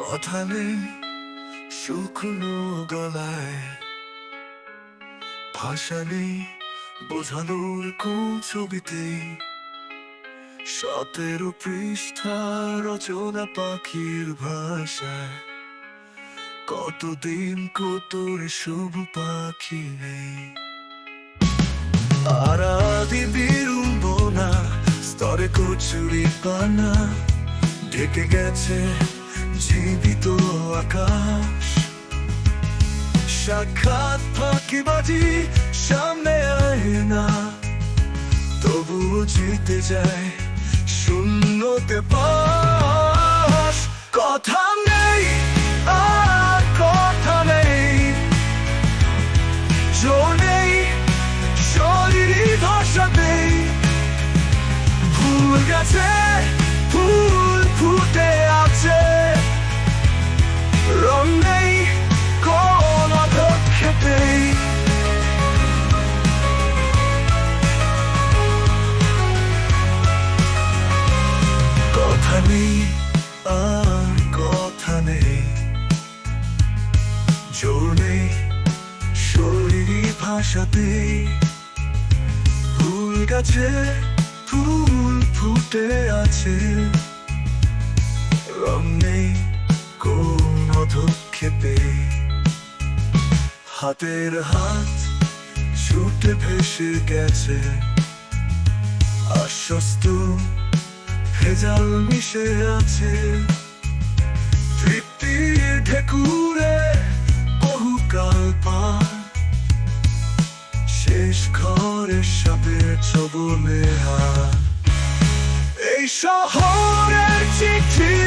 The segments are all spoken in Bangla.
কথা নেই শুকনো গলায় ভাষা বোঝানোর কোন ছবিতে সতেরো পৃষ্ঠা রচনা পাখির ভাষায়, কতদিন কত শুভ পাখি নেই। আর আদি বিড়ম্বনা, স্তরে কচুরি পানা ঢেকে গেছে জীবিত আকাশ। সাক্ষাৎ ফাঁকিবাজি সামনে আয় না। তবুও জিতে যায় শূন্যতে পাস কথা নেই, আর কথা নেই। জোর নেই, শরীরই নেই। ফুল গেছে নেই আর কথা নেই। জোর নেই শরীরী ভাষাতেই ফুল গাছে ফুল ফুটে আছে। রং নেই কোন অধক্ষেপে হাতের হাত ছুটে ভেসে গেছে। আশ্বস্ত ভেজাল মিশে আছে। তৃপ্তির ঢেকুরে বহুকাল পার শেষ ঘরের সাপের ছবলে হার। এই শহরের চিঠির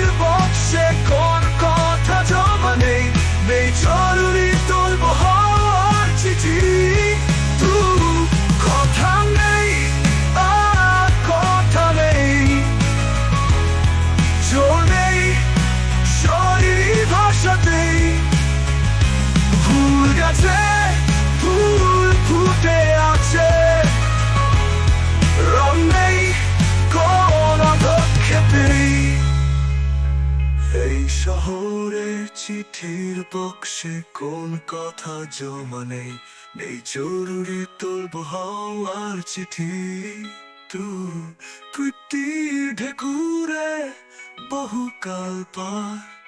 ফুল ফুল ফুটে আছে। রং নেই, কোন এই শহরের চিঠির বক্সে কোন কথা জমা নেই? নেই জরুরি তুলব হওয়ার চিঠি। তু তৃপ্তির ঢেকুরে বহুকাল পার।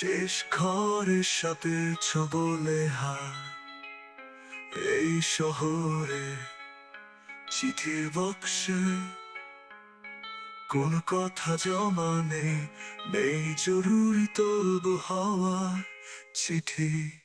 শেষ ঘরের সাথে ছবলে হার। এই শহরে চিঠির বক্সে কোন কথা জমা নেই নেই জরুরি তলব হওয়া চিঠি।